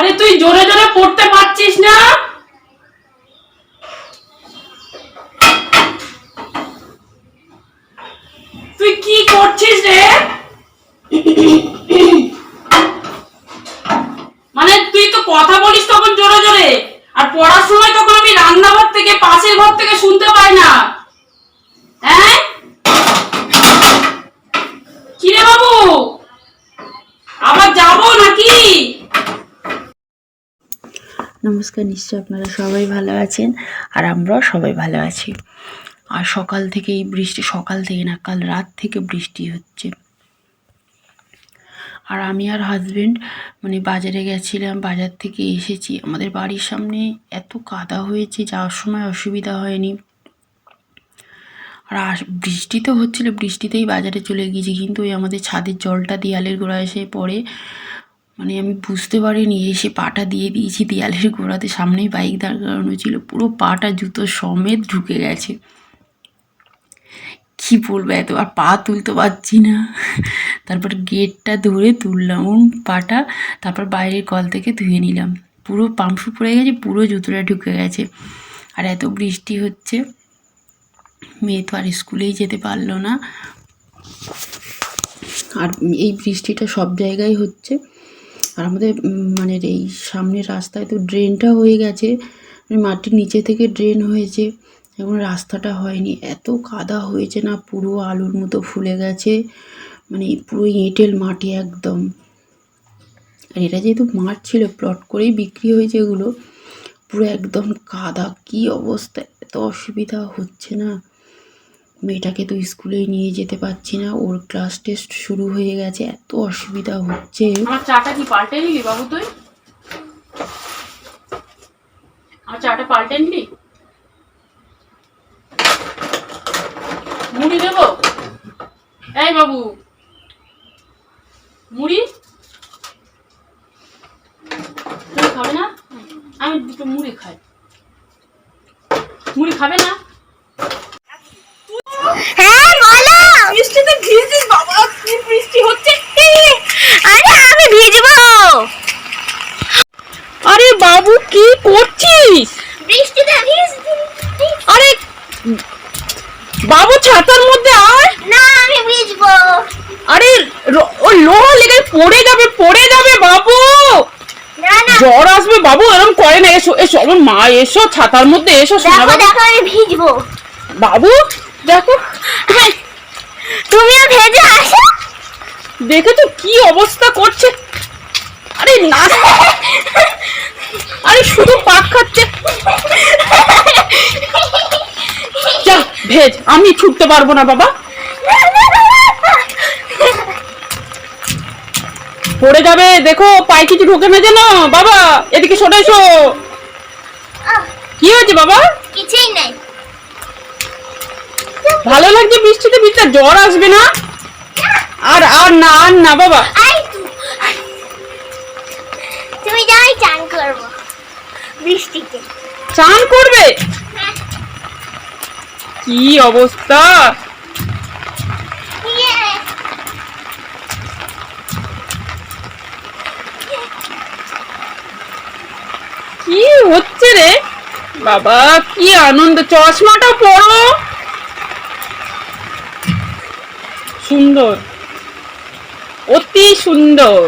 আরে তুই জোরে জোরে পড়তে পারছিস না? তুই কি করছিস রে? মানে তুই তো কথা বলিস তখন জোরে জোরে, আর পড়ার সময় তখন আমি রান্নাঘর থেকে, পাশের ঘর থেকে শুনতে পাই না হ্যাঁ কিরে বাবু আবার যাব নাকি নমস্কার নিশ্চয় আপনারা সবাই ভালো আছেন আর আমরাও সবাই ভালো আছি। আর সকাল থেকে এই বৃষ্টি, সকাল থেকে না, কাল রাত থেকে বৃষ্টি হচ্ছে। আর আমি আর হাজবেন্ড মানে বাজারে গেছিলাম, বাজার থেকে এসেছি। আমাদের বাড়ির সামনে এত কাদা হয়েছে, যাওয়ার সময় অসুবিধা হয়নি। আর আস- বৃষ্টি তো হচ্ছিল, বৃষ্টিতেই বাজারে চলে গিয়েছি, কিন্তু ওই আমাদের ছাদের জলটা দেয়ালের গোড়া এসে পড়ে। মানে আমি বুঝতে পারিনি, এসে পাটা দিয়ে দিয়েছি, দেয়ালের গোড়াতে সামনেই বাইক দাঁড় করানো ছিল, পুরো পাটা, জুতো সমেত ঢুকে গেছে। কি বলব, এত আর পা তুলতে পারছি না। তারপর গেটটা ধরে তুললাম পাটা, তারপর বাইরের কল থেকে ধুয়ে নিলাম। পুরো পাম্পশু পড়ে গেছে, পুরো জুতোটা ঢুকে গেছে। আর এত বৃষ্টি হচ্ছে, মেয়ে তো আর স্কুলেই যেতে পারল না। আর এই বৃষ্টিটা সব জায়গায় হচ্ছে। আর আমাদের মানে এই সামনের রাস্তায় তো ড্রেনটা হয়ে গেছে মানে মাটির নিচে থেকে ড্রেন হয়েছে, এখন রাস্তাটা হয়নি। এত কাদা হয়েছে না, পুরো আলুর মতো ফুলে গেছে মানে পুরো এঁটেল মাটি একদম। আর এটা যেহেতু মাঠ ছিল প্লট করেই বিক্রি হয়েছে এগুলো, পুরো একদম কাদা, কি অবস্থা, এত অসুবিধা হচ্ছে না। মেয়েটাকে তো স্কুলেই নিয়ে যেতে পারছি না। ওর ক্লাস টেস্ট শুরু হয়ে গেছে। এত অসুবিধা হচ্ছে। আমার চাটা কি পাল্টে নিলি বাবু তুই? আমার চাটা পাল্টে নিলি? মুড়ি দেবো? এই বাবু। মুড়ি? তুমি খাবে না? আমি দুটো মুড়ি খাই। মুড়ি খাবে না? হ্যাঁ বলো। বৃষ্টিতে ভিজছিস বাবা কি বৃষ্টি হচ্ছে? আরে আমি ভিজবো আরে বাবু কি করছিস? বৃষ্টিতে আরে বাবু ছাতার মধ্যে আয়। না আমি ভিজবো। আরে ও লোহা লেগে পড়ে যাবে পড়ে যাবে বাবু। জ্বর আসবে বাবু এরকম করে না এসো এসো। আমার মা এসো ছাতার মধ্যে এসো দেখো দেখো আমি ভিজবো। বাবু দেখো। তুমিও ভেজে আসো। দেখেছ কি অবস্থা করছে। আরে না। আরে শুধু পাক খাচ্ছে। যা ভেজ আমি ছুটতে পারব না বাবা। পড়ে যাবে দেখো পায়ে কিছু ঢোকে না। যেন বাবা এদিকে সরে এসো। কি হয়েছে বাবা? কিছুই নাই। ভালো লাগছে বৃষ্টিতে বৃষ্টিতে জ্বর আসবে না? আর আর না আর না বাবা। তুমি যাই চান করব বৃষ্টিতে। চান করবে? হ্যাঁ। কি অবস্থা? ইয়ে। কি হচ্ছে রে? বাবা কি আনন্দ চশমাটা পরো। সুন্দর। অতি সুন্দর।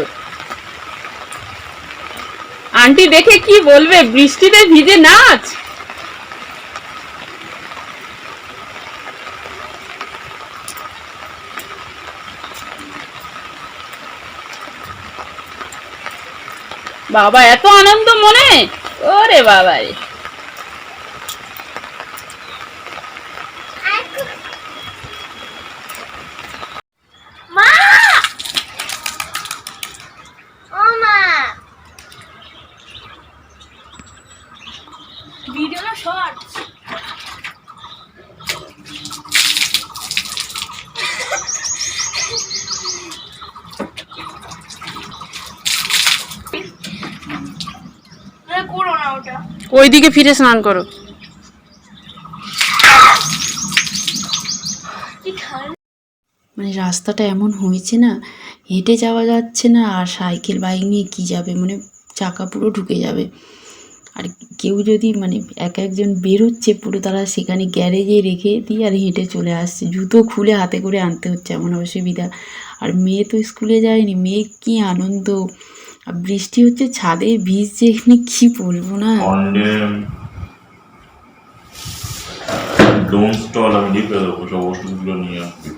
আন্টি দেখে কি বলবে? বৃষ্টিতে ভিজে নাচ। বাবা, এত আনন্দ মনে? ওরে বাবা রে মা ও মা ভিডিও না শর্ট করো না ওটা ওইদিকে ফিরে স্নান করো। মানে রাস্তাটা এমন হয়েছে না, হেঁটে যাওয়া যাচ্ছে না, আর সাইকেল, বাইক নিয়ে কি যাবে? মানে চাকা পুরো ঢুকে যাবে। আর কেউ যদি মানে এক একজন বেরোচ্ছে পুরো, তারা সেখানে গ্যারেজে রেখে দিয়ে আর হেঁটে চলে আসছে। জুতো খুলে হাতে করে আনতে হচ্ছে, এমন অসুবিধা। আর মেয়ে তো স্কুলে যায়নি, মেয়ে কি আনন্দ। আর বৃষ্টি হচ্ছে ছাদে ভিজছে এখানে কি বলব না? ডোম স্টল আমি লিখে দেবো সব ওষুধগুলো নিয়ে আসবি।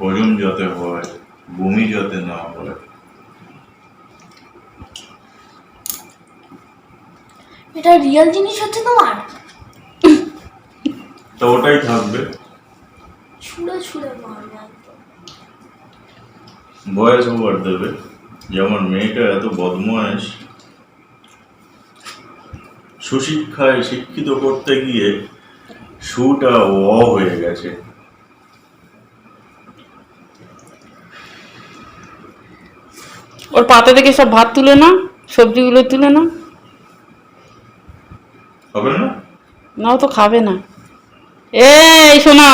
হজম যাতে হয় বমি যাতে না হয়। এটা রিয়েল জিনিস হচ্ছে তোমার? তো ওটাই থাকবে। ছুঁড়ে ছুঁড়ে মারবে বয়স ওভার দেবে। যেমন মেয়েটা এত বদমাস সুশিক্ষায় শিক্ষিত করতে গিয়ে সুটা অ হয়ে গেছে। ওর পাতা থেকে সব ভাত তুলে না? সবজিগুলো তুলে না? হবে না? নাও তো খাবে না। এই শোনা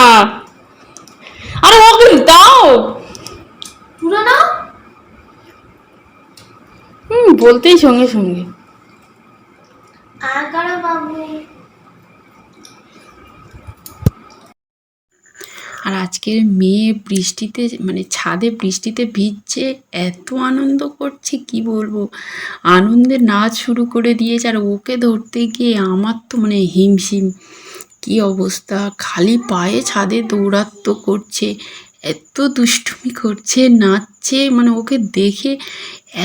আরে ওকে দাও! তুলে নাও? হুম বলতেই সঙ্গে সঙ্গে। আর আজকের মেয়ে বৃষ্টিতে মানে ছাদে বৃষ্টিতে ভিজছে এত আনন্দ করছে কি বলব? আনন্দে নাচ শুরু করে দিয়েছে আর ওকে ধরতে গিয়ে আমার তো মানে হিমশিম। কি অবস্থা? খালি পায়ে ছাদে দৌড়াত্ম করছে। এত দুষ্টুমি করছে নাচছে মানে ওকে দেখে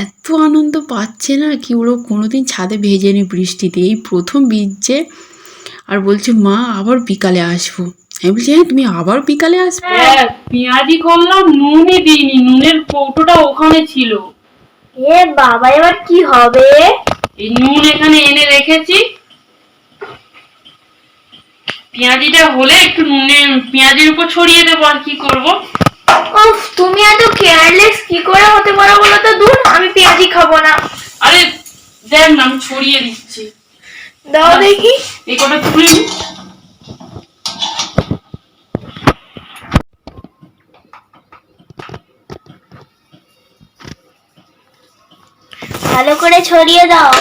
এত আনন্দ পাচ্ছে না কি ওরা কোনোদিন ছাদে ভেজেনি বৃষ্টিতে। এই প্রথম ভিজছে আর বলছে মা আবার বিকালে আসব। আমি বলছি হ্যাঁ তুমি আবার বিকালে আসবে? হ্যাঁ পেঁয়াজি করলাম নুনই দিইনি নুনের কৌটোটা ওখানে ছিল। এ বাবা এবার কি হবে? এই নুন এখানে এনে রেখেছি। পেঁয়াজিটা হলে একটু নুনে পেঁয়াজের উপর ছড়িয়ে দেবো আর কি করব। উফ তুমি এত কেয়ারলেস কি করে হতে পারো বলো তো দূর? আমি পেঁয়াজি খাব না। আরে দেখ না আমি ছড়িয়ে দিচ্ছি। দাও দেখি। এই কটা তুলে। ভালো করে ছড়িয়ে দাও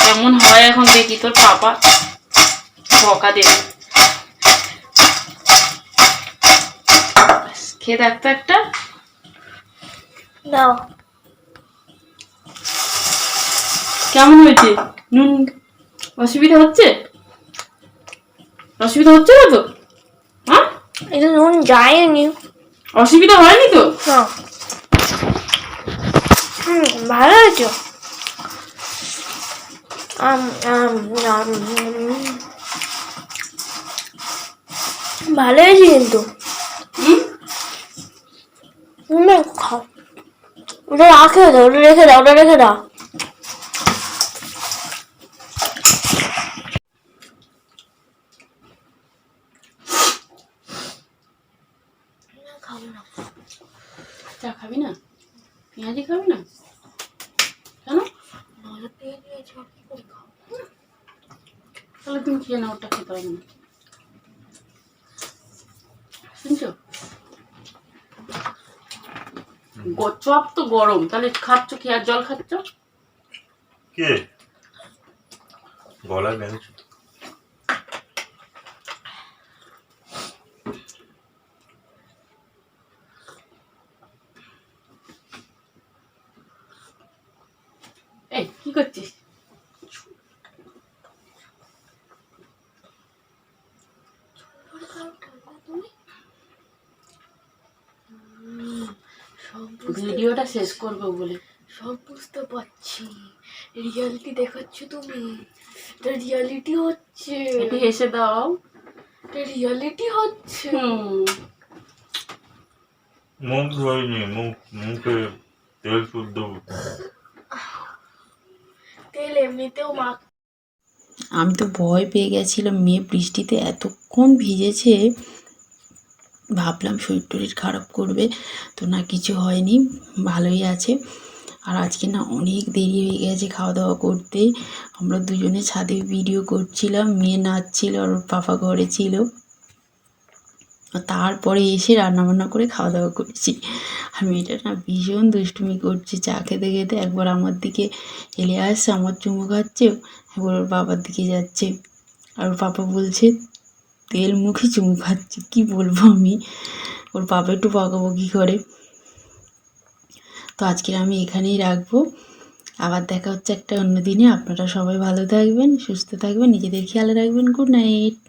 কেমন হয় এখন দেখি তোর পাপা বকা দেবে। খেয়ে দেখ তো একটা। দাও। কেমন হয়েছে? নুন অসুবিধা হচ্ছে? অসুবিধা হচ্ছে না তো? হ্যাঁ? এটা নুন যায়নি। অসুবিধা হয়নি তো? না হুম ভালো হয়েছে। ভালো হয়েছে কিন্তু। হুম? হুম, খাও ওটা রাখে দাও ওটা রেখে দাও ওটা রেখে দাও। খাব না। চা খাবি না? পেঁয়াজি খাবি না? কেন? কি করে তাহলে তুমি খেয়ে নাও ওটা খেতে পারবে না। শুনছো? চপ তো গরম তাহলে খাচ্ছ কি আর? জল খাচ্ছ? কে? গলায় বেঁধেছো এই কি করছিস? সব ভিডিওটা শেষ করব বলে। সব বুঝতে পারছি। রিয়ালিটি দেখাচ্ছ তুমি। এটা রিয়ালিটি হচ্ছে। একটু হেসে দাও। এটা রিয়ালিটি হচ্ছে। মুখ ধোয়নি মুখ মুখে তেল শুদ্ধ তেল এমনিতেও মাখ আমি তো ভয় পেয়ে গেছিলাম। মেয়ে বৃষ্টিতে এতক্ষণ ভিজেছে, ভাবলাম শরীর টরীর খারাপ করবে, তো না কিছু হয়নি, ভালোই আছে। আর আজকে না অনেক দেরি হয়ে গেছে খাওয়া দাওয়া করতে। আমরা দুজনে ছাদে ভিডিও করছিলাম, মেয়ে নাচছিল আর ওর পাপা ঘরে ছিল। তারপরে এসে রান্নাবান্না করে খাওয়া দাওয়া করছি। আর মেয়েটা না ভীষণ দুষ্টুমি করছে, চা খেতে খেতে একবার আমার দিকে এলে আসছে, আমার চুমু খাচ্ছে, একবার ওর বাবার দিকে যাচ্ছে। আর ওর পাপা বলছে, তেল মুখে চুমু খাচ্ছে, কী বলব আমি? ওর পাপা একটু বকাবকি করে। তো আজকে আমি এখানেই রাখব। আবার দেখা হচ্ছে একটা অন্য দিনে। আপনারা সবাই ভালো থাকবেন, সুস্থ থাকবেন, নিজেদের খেয়াল রাখবেন। Good night.